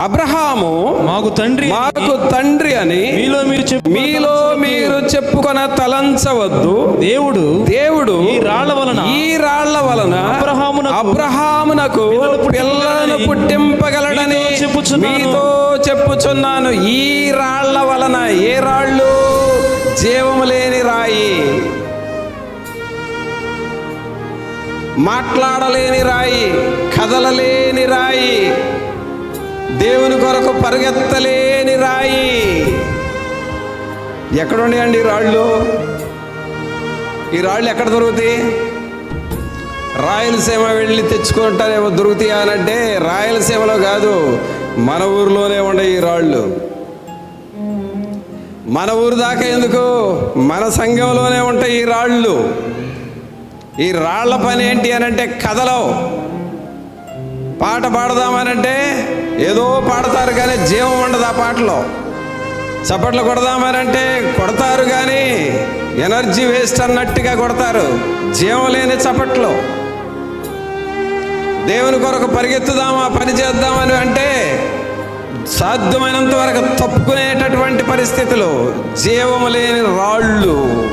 అబ్రహాము మాకు తండ్రి మాకు తండ్రి అని మీలో మీరు మీలో మీరు చెప్పుకొన తలంచవద్దు. దేవుడు దేవుడు ఈ రాళ్ళ వలన ఈ రాళ్ళ వలన అబ్రహామునకు అబ్రహామునకు పిల్లలను పుట్టింపగలడని. మీతో చెప్పుచున్నాను. ఈ రాళ్ళ వలన ఏ రాళ్ళు? జీవము లేని రాయి. మాట్లాడలేని రాయి. కదలలేని రాయి. దేవుని కొరకు పరిగెత్తలేని రాయి. ఎక్కడున్నాయండి ఈ రాళ్ళు? ఈ రాళ్ళు ఎక్కడ దొరుకుతాయి? రాయలసీమ వెళ్ళి తెచ్చుకుంటారేమో దొరుకుతాయా అని అంటే రాయలసీమలో కాదు మన ఊరిలోనే ఉండే ఈ రాళ్ళు. మన ఊరు దాకా ఎందుకు? మన సంఘంలోనే ఉంటాయి ఈ రాళ్ళు. ఈ రాళ్ళ పని ఏంటి అని అంటే కథలో పాట పాడదామనంటే ఏదో పాడతారు కానీ జీవం ఉండదు ఆ పాటలో. చప్పట్లు కొడదామనంటే కొడతారు కానీ ఎనర్జీ వేస్ట్ అన్నట్టుగా కొడతారు. జీవం లేని చప్పట్లు. దేవుని కొరకు పరిగెత్తుదామా పని చేద్దామని అంటే సాధ్యమైనంత వరకు తప్పుకునేటటువంటి పరిస్థితులు. జీవము లేని రాళ్ళు.